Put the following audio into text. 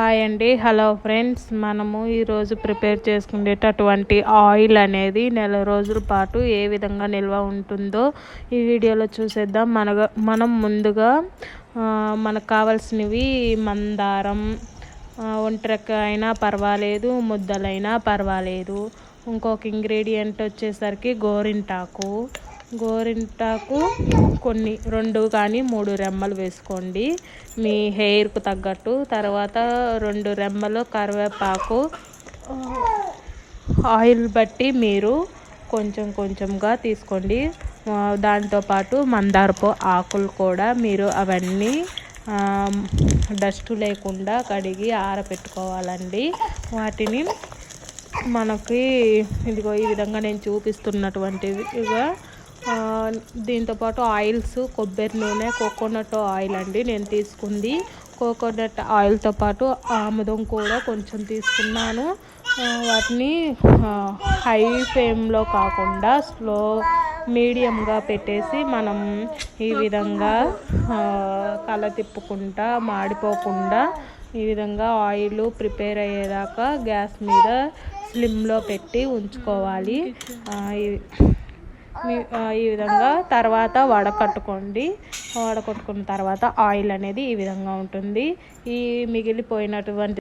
Hi అండి. Hello friends మనము ఈరోజు ప్రిపేర్ చేసుకునేటటువంటి ఆయిల్ అనేది నెల రోజుల పాటు ఏ విధంగా నిల్వ ఉంటుందో ఈ వీడియోలో చూసేద్దాం. మనగా మనం ముందుగా మనకు కావాల్సినవి మందారం ఒంటరికైనా పర్వాలేదు ముద్దలైనా పర్వాలేదు. ఇంకొక ఇంగ్రీడియంట్ వచ్చేసరికి గోరింటాకు గోరింటాకు కొన్ని రెండు కానీ మూడు రెమ్మలు వేసుకోండి. మీ హెయిర్కు తగ్గట్టు. తర్వాత రెండు రెమ్మలు కరివేపాకు ఆయిల్ బట్టి మీరు కొంచెం కొంచెంగా తీసుకోండి. దాంతోపాటు మందారపు ఆకులు కూడా మీరు అవన్నీ డస్ట్ లేకుండా కడిగి ఆరబెట్టుకోవాలండి వాటిని మనకి ఇదిగో ఈ విధంగా నేను చూపిస్తున్నటువంటివిగా దీంతోపాటు ఆయిల్స్ కొబ్బరి నూనె కోకోనట్ ఆయిల్ అండి నేను తీసుకుంది. కోకోనట్ ఆయిల్తో పాటు ఆముదం కూడా కొంచెం తీసుకున్నాను. వాటిని హై ఫ్లేమ్లో కాకుండా స్లో మీడియంగా పెట్టేసి మనం ఈ విధంగా కల తిప్పుకుంటా మాడిపోకుండా ఈ విధంగా ఆయిల్ ప్రిపేర్ అయ్యేదాకా గ్యాస్ మీద స్లిమ్లో పెట్టి ఉంచుకోవాలి. ఈ విధంగా తర్వాత వడకట్టుకోండి వడకట్టుకున్న తర్వాత ఆయిల్ అనేది ఈ విధంగా ఉంటుంది. ఈ మిగిలిపోయినటువంటి